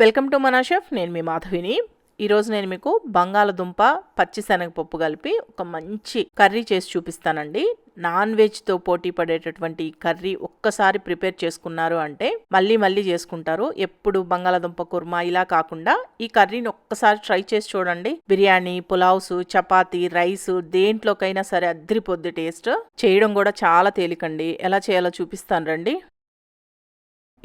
Welcome to మన chef నేను మీ మాధవిని. ఈరోజు నేను మీకు బంగాళదుంప పచ్చిశనగపప్పు కలిపి ఒక మంచి కర్రీ చేసి చూపిస్తానండి. నాన్ వెజ్తో పోటీ పడేటటువంటి కర్రీ ఒక్కసారి ప్రిపేర్ చేసుకున్నారు అంటే మళ్ళీ మళ్ళీ చేసుకుంటారు. ఎప్పుడు బంగాళదుంప కుర్మా ఇలా కాకుండా ఈ కర్రీని ఒక్కసారి ట్రై చేసి చూడండి. బిర్యానీ పులావ్స్ చపాతీ రైస్ దేంట్లోకైనా సరే అద్దరిపోద్ది టేస్ట్. చేయడం కూడా చాలా తేలికండి. ఎలా చేయాలో చూపిస్తాను రండి.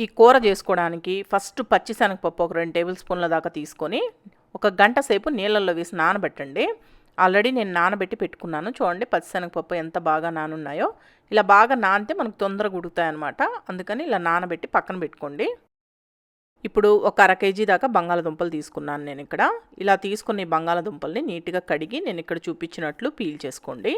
ఈ కూర చేసుకోవడానికి ఫస్ట్ పచ్చి శనగపప్పు ఒక రెండు టేబుల్ స్పూన్ల దాకా తీసుకొని ఒక గంట సేపు నీళ్ళల్లో వేసి నానబెట్టండి. ఆల్రెడీ నేను నానబెట్టి పెట్టుకున్నాను. చూడండి పచ్చిశనగపప్పు ఎంత బాగా నానున్నాయో. ఇలా బాగా నానితే మనకు తొందరగా ఉడుకుతాయి అనమాట అందుకని ఇలా నానబెట్టి పక్కన పెట్టుకోండి. ఇప్పుడు ఒక అర కేజీ దాకా బంగాళదుంపలు తీసుకున్నాను నేను ఇక్కడ. ఇలా తీసుకున్న ఈ బంగాళదుంపల్ని నీట్గా కడిగి నేను ఇక్కడ చూపించినట్లు పీల్ చేసుకోండి.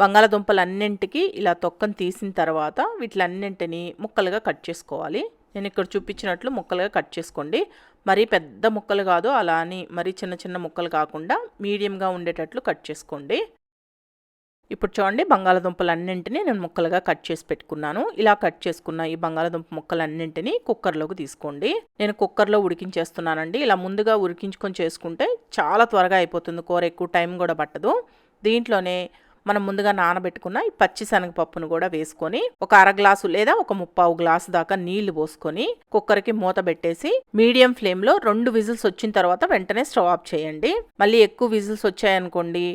బంగాళదుంపలన్నింటికి ఇలా తొక్కను తీసిన తర్వాత వీటిలన్నింటినీ ముక్కలుగా కట్ చేసుకోవాలి. నేను ఇక్కడ చూపించినట్లు ముక్కలుగా కట్ చేసుకోండి. మరీ పెద్ద ముక్కలు కాదు అలా అని మరీ చిన్న చిన్న ముక్కలు కాకుండా మీడియంగా ఉండేటట్లు కట్ చేసుకోండి. ఇప్పుడు చూడండి బంగాళదుంపలన్నింటినీ నేను ముక్కలుగా కట్ చేసి పెట్టుకున్నాను. ఇలా కట్ చేసుకున్న ఈ బంగాళదుంప ముక్కలన్నింటినీ కుక్కర్లోకి తీసుకోండి. నేను కుక్కర్లో ఉడికించేస్తున్నానండి. ఇలా ముందుగా ఉడికించుకొని చేసుకుంటే చాలా త్వరగా అయిపోతుంది. కూర ఎక్కువ టైం కూడా పట్టదు. దీంట్లోనే మనం ముందుగా నానబెట్టుకున్న ఈ పచ్చి శనగపప్పును కూడా వేసుకొని ఒక అర గ్లాసు లేదా ఒక ముప్పావు గ్లాసు దాకా నీళ్ళు పోసుకొని కుక్కర్కి మూత పెట్టేసి మీడియం ఫ్లేమ్లో రెండు విజిల్స్ వచ్చిన తర్వాత వెంటనే స్టవ్ ఆఫ్ చేయండి. మళ్ళీ ఎక్కువ విజిల్స్ వచ్చాయనుకోండి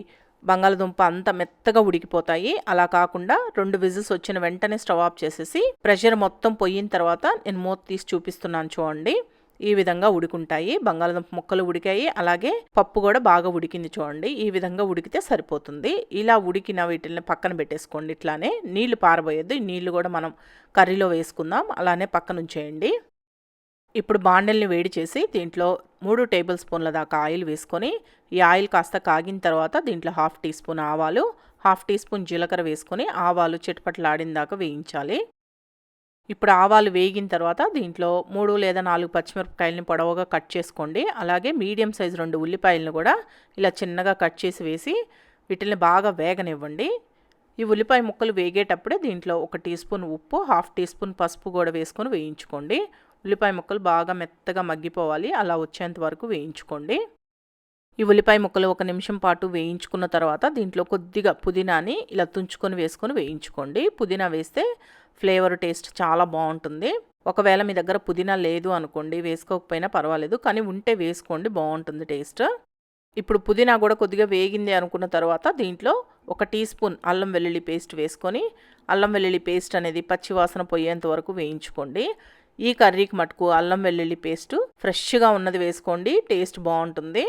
బంగాళదుంప అంత మెత్తగా ఉడికిపోతాయి. అలా కాకుండా రెండు విజిల్స్ వచ్చిన వెంటనే స్టవ్ ఆఫ్ చేసేసి ప్రెషర్ మొత్తం పోయిన తర్వాత నేను మూత తీసి చూపిస్తున్నాను చూడండి. ఈ విధంగా ఉడుకుంటాయి. బంగాళదుంప ముక్కలు ఉడికాయి. అలాగే పప్పు కూడా బాగా ఉడికింది చూడండి. ఈ విధంగా ఉడికితే సరిపోతుంది. ఇలా ఉడికిన వీటిని పక్కన పెట్టేసుకోండి. ఇట్లానే నీళ్ళు పారబోయొద్దు. ఈ నీళ్ళు కూడా మనం కర్రీలో వేసుకుందాం. అలానే పక్కన ఉంచేయండి. ఇప్పుడు బాండల్ని వేడి చేసి దీంట్లో మూడు టేబుల్ స్పూన్ల దాకా ఆయిల్ వేసుకొని ఈ ఆయిల్ కాస్త కాగిన తర్వాత దీంట్లో హాఫ్ టీ స్పూన్ ఆవాలు హాఫ్ టీ స్పూన్ జీలకర్ర వేసుకొని ఆవాలు చిటపట్లాడిన దాకా వేయించాలి. ఇప్పుడు ఆవాలు వేగిన తర్వాత దీంట్లో మూడు లేదా నాలుగు పచ్చిమిరపకాయలని పొడవుగా కట్ చేసుకోండి. అలాగే మీడియం సైజు రెండు ఉల్లిపాయలను కూడా ఇలా చిన్నగా కట్ చేసి వేసి వీటిని బాగా వేగనివ్వండి. ఈ ఉల్లిపాయ ముక్కలు వేగేటప్పుడే దీంట్లో ఒక టీ స్పూన్ ఉప్పు హాఫ్ టీ స్పూన్ పసుపు కూడా వేసుకొని వేయించుకోండి. ఉల్లిపాయ ముక్కలు బాగా మెత్తగా మగ్గిపోవాలి. అలా వచ్చేంత వరకు వేయించుకోండి. ఈ ఉల్లిపాయ ముక్కలు ఒక నిమిషం పాటు వేయించుకున్న తర్వాత దీంట్లో కొద్దిగా పుదీనాని ఇలా తుంచుకొని వేసుకొని వేయించుకోండి. పుదీనా వేస్తే ఫ్లేవర్ టేస్ట్ చాలా బాగుంటుంది. ఒకవేళ మీ దగ్గర పుదీనా లేదు అనుకోండి వేసుకోకపోయినా పర్వాలేదు కానీ ఉంటే వేసుకోండి బాగుంటుంది టేస్ట్. ఇప్పుడు పుదీనా కూడా కొద్దిగా వేగింది అనుకున్న తర్వాత దీంట్లో ఒక టీ స్పూన్ అల్లం వెల్లుల్లి పేస్ట్ వేసుకొని అల్లం వెల్లుల్లి పేస్ట్ అనేది పచ్చివాసన పోయేంత వరకు వేయించుకోండి. ఈ కర్రీకి మటుకు అల్లం వెల్లుల్లి పేస్ట్ ఫ్రెష్గా ఉన్నది వేసుకోండి టేస్ట్ బాగుంటుంది.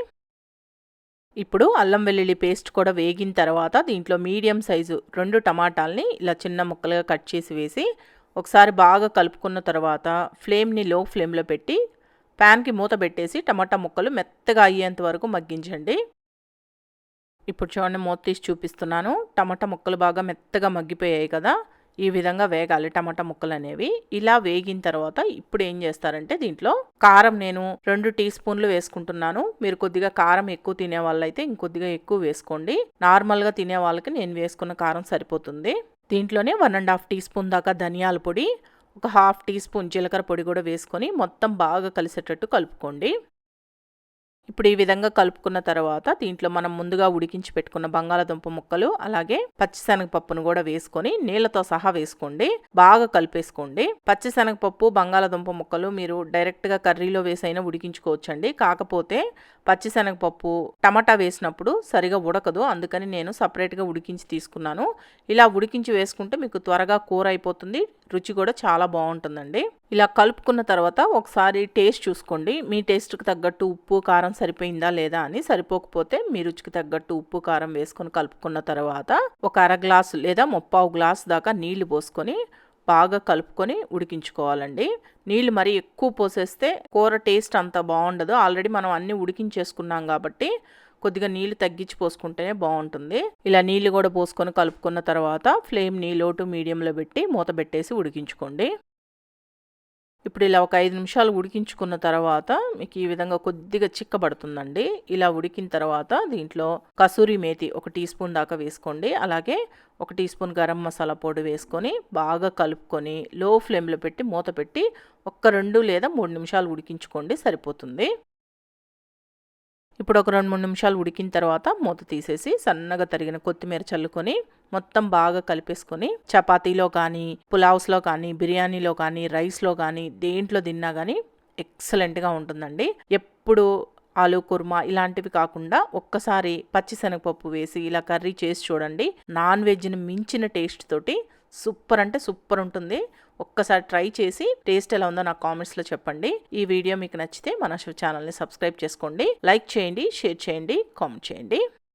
ఇప్పుడు అల్లం వెల్లుల్లి పేస్ట్ కూడా వేగిన తర్వాత దీంట్లో మీడియం సైజు రెండు టమాటాలని ఇలా చిన్న ముక్కలుగా కట్ చేసి వేసి ఒకసారి బాగా కలుపుకున్న తర్వాత ఫ్లేమ్ని లో ఫ్లేమ్లో పెట్టి ప్యాన్కి మూత పెట్టేసి టమాటా ముక్కలు మెత్తగా అయ్యేంత వరకు మగ్గించండి. ఇప్పుడు చూడండి మూత తీసి చూపిస్తున్నాను. టమాటా ముక్కలు బాగా మెత్తగా మగ్గిపోయాయి కదా. ఈ విధంగా వేగాలి టమాటా ముక్కలు అనేవి ఇలా వేగిన తర్వాత ఇప్పుడు ఏం చేస్తారంటే దీంట్లో కారం నేను రెండు టీ స్పూన్లు వేసుకుంటున్నాను. మీరు కొద్దిగా కారం ఎక్కువ తినే వాళ్ళైతే ఇంకొద్దిగా ఎక్కువ వేసుకోండి. నార్మల్గా తినే వాళ్ళకి నేను వేసుకున్న కారం సరిపోతుంది. దీంట్లోనే one and half teaspoon దాకా ధనియాల పొడి ఒక హాఫ్ టీ స్పూన్ జీలకర్ర పొడి కూడా వేసుకొని మొత్తం బాగా కలిసేటట్టు కలుపుకోండి. ఇప్పుడు ఈ విధంగా కలుపుకున్న తర్వాత దీంట్లో మనం ముందుగా ఉడికించి పెట్టుకున్న బంగాళదుంప ముక్కలు అలాగే పచ్చిశనగపప్పును కూడా వేసుకొని నీళ్ళతో సహా వేసుకోండి. బాగా కలిపేసుకోండి. పచ్చిశనగపప్పు బంగాళదుంప ముక్కలు మీరు డైరెక్ట్గా కర్రీలో వేసైనా ఉడికించుకోవచ్చండి. కాకపోతే పచ్చిశనగపప్పు టమాటా వేసినప్పుడు సరిగా ఉడకదు. అందుకని నేను సపరేట్గా ఉడికించి తీసుకున్నాను. ఇలా ఉడికించి వేసుకుంటే మీకు త్వరగా కూర అయిపోతుంది. రుచి కూడా చాలా బాగుంటుందండి. ఇలా కలుపుకున్న తర్వాత ఒకసారి టేస్ట్ చూసుకోండి. మీ టేస్ట్కి తగ్గట్టు ఉప్పు కారం సరిపోయిందా లేదా అని సరిపోకపోతే మీ రుచికి తగ్గట్టు ఉప్పు కారం వేసుకొని కలుపుకున్న తర్వాత ఒక అర గ్లాసు లేదా ముప్పావు గ్లాసు దాకా నీళ్ళు పోసుకొని బాగా కలుపుకొని ఉడికించుకోవాలండి. నీళ్ళు మరీ ఎక్కువ పోసేస్తే కూర టేస్ట్ అంత బాగుండదు. ఆల్రెడీ మనం అన్నీ ఉడికించేసుకున్నాం కాబట్టి కొద్దిగా నీళ్ళు తగ్గించి పోసుకుంటేనే బాగుంటుంది. ఇలా నీళ్ళు కూడా పోసుకొని కలుపుకున్న తర్వాత ఫ్లేమ్ని లో టు మీడియంలో పెట్టి మూత పెట్టేసి ఉడికించుకోండి. ఇప్పుడు ఇలా ఒక ఐదు నిమిషాలు ఉడికించుకున్న తర్వాత మీకు ఈ విధంగా కొద్దిగా చిక్కబడుతుందండి. ఇలా ఉడికిన తర్వాత దీంట్లో కసూరి మేతి ఒక టీ స్పూన్ దాకా వేసుకోండి. అలాగే ఒక టీ స్పూన్ గరం మసాలా పొడి వేసుకొని బాగా కలుపుకొని లో ఫ్లేమ్లో పెట్టి మూత పెట్టి ఒక్క రెండు లేదా మూడు నిమిషాలు ఉడికించుకోండి సరిపోతుంది. ఇప్పుడు ఒక రెండు మూడు నిమిషాలు ఉడికిన తర్వాత మూత తీసేసి సన్నగా తరిగిన కొత్తిమీర చల్లుకొని మొత్తం బాగా కలిపేసుకొని చపాతీలో కానీ పులావ్స్లో కానీ బిర్యానీలో కానీ రైస్లో కానీ దేంట్లో తిన్నా కానీ ఎక్సలెంట్గా ఉంటుందండి. ఎప్పుడు ఆలు కుర్మా ఇలాంటివి కాకుండా ఒక్కసారి పచ్చిశనగపప్పు వేసి ఇలా కర్రీ చేసి చూడండి. నాన్ వెజ్ని మించిన టేస్ట్ తోటి సూపర్ అంటే సూపర్ ఉంటుంది. ఒక్కసారి ట్రై చేసి టేస్ట్ ఎలా ఉందో నాకు కామెంట్స్లో చెప్పండి. ఈ వీడియో మీకు నచ్చితే మన ఛానల్ని సబ్స్క్రైబ్ చేసుకోండి. లైక్ చేయండి షేర్ చేయండి కామెంట్ చేయండి.